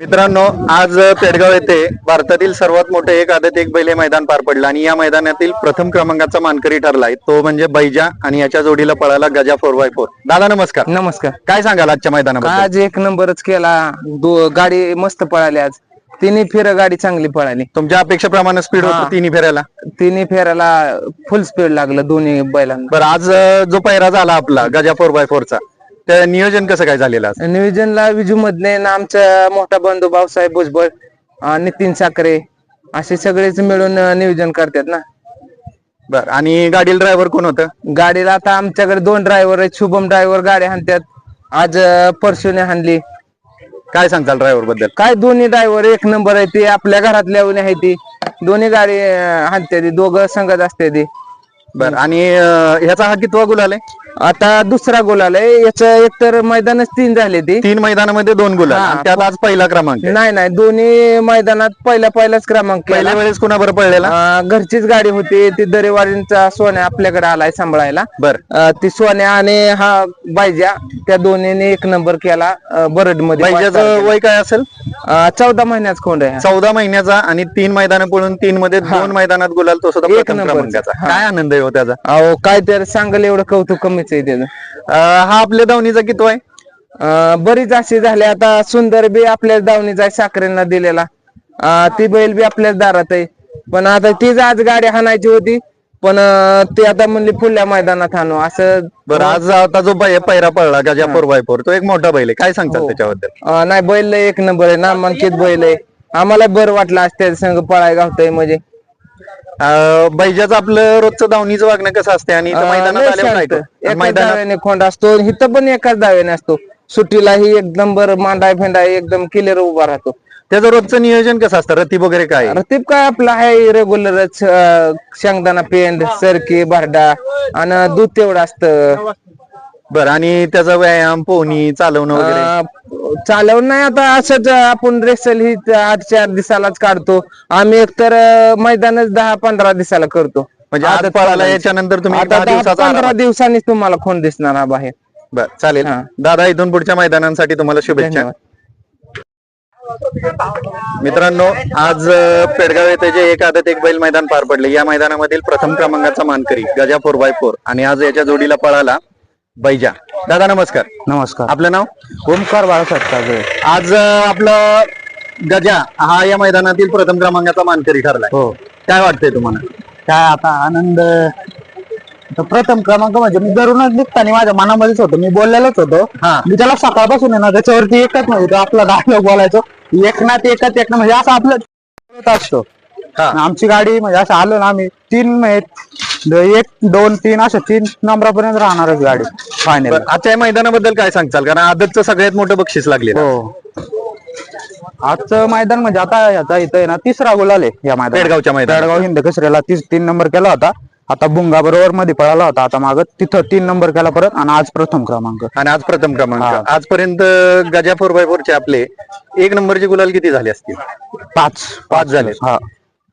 मित्रांनो आज पेडगाव येथे भारतातील सर्वात मोठे एक आदत एक बैल मैदान पार पडलं आणि या मैदानातील प्रथम क्रमांकाचा मानकरी ठरलाय. तो म्हणजे बैजा आणि याच्या जोडीला पळाला गजा फोर बाय फोर. दादा नमस्कार. नमस्कार. काय सांगाल आजच्या मैदानाबद्दल? आज एक नंबरच केला. दो गाडी मस्त पळाली आज. तिन्ही फेर गाडी चांगली पळाली. तुमच्या अपेक्षेप्रमाणे स्पीड. होतं तिन्ही फेऱ्याला? तिन्ही फेऱ्याला फुल स्पीड लागलं दोन्ही बैलांना. बरं आज जो पैरा झाला आपला गजा फोर बाय फोरचा त्या नियोजन कसं काय झालेलं आज? नियोजनला विजू मधले आणि आमचा मोठा बंधू भाऊसाहेब भुजबळ अं, नितीन साखरे असे सगळेच मिळून अं, नियोजन करतात ना. बरं आणि गाडीला ड्रायव्हर कोण होतं? गाडीला आता आमच्याकडे दोन ड्रायव्हर आहेत. शुभम ड्रायव्हर गाडी हाणतात आज अं, परशुने हाणली. काय सांगताल ड्रायव्हरबद्दल? काय दोन्ही ड्रायव्हर एक नंबर आहे ते. आपल्या घरातल्या आहे ती. दोन्ही गाडी हाणते दोघं संगत असते ती बरं आणि अं, ह्याचा हा कितवा गुल आलाय आता दुसरा गोल आलाय. याच एकतर मैदानच तीन झाले ती. तीन मैदानामध्ये दोन गुल हा. आणि त्यात आज पहिला क्रमांक आहे. नाही नाही. दोन्ही मैदानात पहिला पहिलाच क्रमांक. पहिल्या वेळेस कुणाबरोबर पडलेला अं, घरचीच गाडी होती. ती दरेवाडींचा सोन्या आपल्याकडे आलाय सांभाळायला. बर. अं, ती सोन्या आणि हा बायजा त्या दोन्हीने एक नंबर केला बरडमध्ये बैजाचं वय काय असेल? चौदा महिन्याच खोंड आहे हा. चौदा महिन्याचा आणि तीन मैदान पळून तीन मध्ये दोन मैदानात गुलाल तो सुद्धा एक प्रथम नंबरचा. क्रमांकाचा. हा. काय आनंद आहे हो त्याचा? अहो काय तर सांगल एवढं कौतुक कमीच आहे त्याचं. अं, हा आपल्या दावणीचा किती आहे? अं, बरीच अशी झाली. आता सुंदर बी आपल्या दावणीचा आहे साखरेंना दिलेला. अं, ती बैल बी आपल्याच दारात आहे. पण आता तीच आज गाडी हाणायची होती. पण अं, ती आता म्हणली फुल्या मैदानात हाणू. असं बरं आज आता जो बै- पैरा पडला गजा फोर बाय फोर तो एक मोठा बैल आहे. काय हो. सांगतात त्याच्याबद्दल? अं, नाही बैल लय एक नंबर आहे. नामांकित बैल आहे. आम्हाला बरं वाटलं आज त्या संघ पळाय गावतंय म्हणजे. बैजाचं आपलं रोजचं दावणीचं वागणं कसं असते आणि इथं अं, मैदानात लय आल्यावर नाही शांत. का? एकाच मैदानात दाव्याने खोंड असतो इथं पण एकाच दाव्याने असतो. सुट्टीलाही एक नंबर मांडाय फेंडाय एकदम क्लिअर उभा राहतो. त्याचं रोजचं नियोजन कसं असतं? रतीब वगैरे काय? रतीब काय आपलं आहे रेग्युलरच शेंगदाणा पेंड सरकी भरडा आणि दूध तेवढं असतं. बरं आणि त्याचा व्यायाम पोहणी चालवणं वगैरे? अं, चालवून नाही आता असंच आपण रेसल ही आठ चार दिवसालाच काढतो. आम्ही एकतर मैदानच दहा पंधरा दिवसाला करतो. म्हणजे आज पळाला. याच्यानंतर तुम्ही आता दहा पंधरा दिवसांनी तुम्हाला खोंड दिसणार हा बाहेर. बरं चालेल. दादा इथून पुढच्या मैदानांसाठी तुम्हाला शुभेच्छा. मित्रांनो आज पेडगाव येथे जे एक आदत एक बैल मैदान पार पडले. या मैदानामधील प्रथम क्रमांकाचा मानकरी गजा फोर बाय फोर आणि आज याच्या जोडीला पळाला बैजा. दादा नमस्कार. नमस्कार. आपलं नाव? ओमकार बाळासाहेब काजळे. आज अ, आपलं गजा हा या मैदानातील प्रथम क्रमांकाचा मानकरी ठरलाय. हो. काय वाटतंय तुम्हाला? काय आता आनंद प्रथम क्रमांक म्हणजे मी दरूनच निघताना माझ्या मनामध्येच होतो. मी बोललेलोच होतो. हा. मी त्याला सकाळपासून आहे ना त्याच्यावरती एकच म्हणजे तो आपला डायलॉग बोलायचो. एकनाथ एकच एक म्हणजे असं आपलं असतो हा. आमची गाडी म्हणजे असं आलो ना आम्ही. तीन म्हणजे एक दोन तीन अशा तीन नंबरापर्यंत राहणारच गाडी फायनल बरं, आजच्या या मैदानाबद्दल काय सांगचाल कारण आदतचं सगळ्यात मोठं बक्षीस लागले हो. आजचं मैदान म्हणजे आता याचा इथं आहे ना तिसरा गोल आले या मैदान पेडगावच्या मैदानात. पेडगाव हिंद कसऱ्याला तीस तीन नंबर केला होता. आता बुंगा बरोबर मध्ये पळाला होता. आता माग तिथं तीन नंबर केला परत आणि आज प्रथम क्रमांक. आणि आज प्रथम क्रमांक. आजपर्यंत गजा फोर बाय फोरचे आपले एक नंबरचे गुलाल किती झाले असतील? पाच. पाच झाले. हा.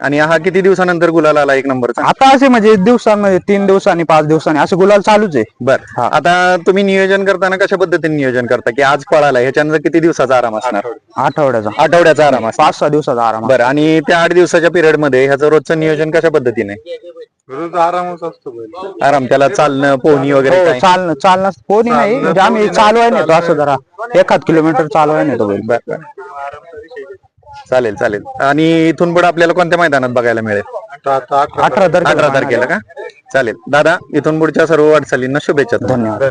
आणि हा किती दिवसानंतर गुलाल आला एक नंबरचा? आता असे म्हणजे दिवसांमध्ये तीन दिवसांनी पाच दिवसांनी असे गुलाल चालूच आहे. बर. आता तुम्ही नियोजन करताना कशा पद्धतीने नियोजन करता? की आज पळाला ह्याच्यानंतर किती दिवसाचा आराम असणार? आठवड्याचा. आठवड्याचा. आराम असणार. पाच सहा दिवसाचा आराम बरं आणि त्या आठ दिवसाच्या पिरियडमध्ये ह्याचं रोजचं नियोजन कशा पद्धतीने? आराम त्याला चालणं पोहणी वगैरे हो? चालणं चालणं कोणी नाही म्हणजे आम्ही चालवाय नेतो असं जरा. एखाद किलोमीटर चालवाय नेतो बैल. बर बर. चालेल चालेल. आणि इथून पुढे आपल्याला कोणत्या मैदानात बघायला मिळेल? अठरा तारखेला. अठरा तारखेला का? चालेल. दादा इथून पुढच्या सर्व वाटचालींना शुभेच्छा. धन्यवाद.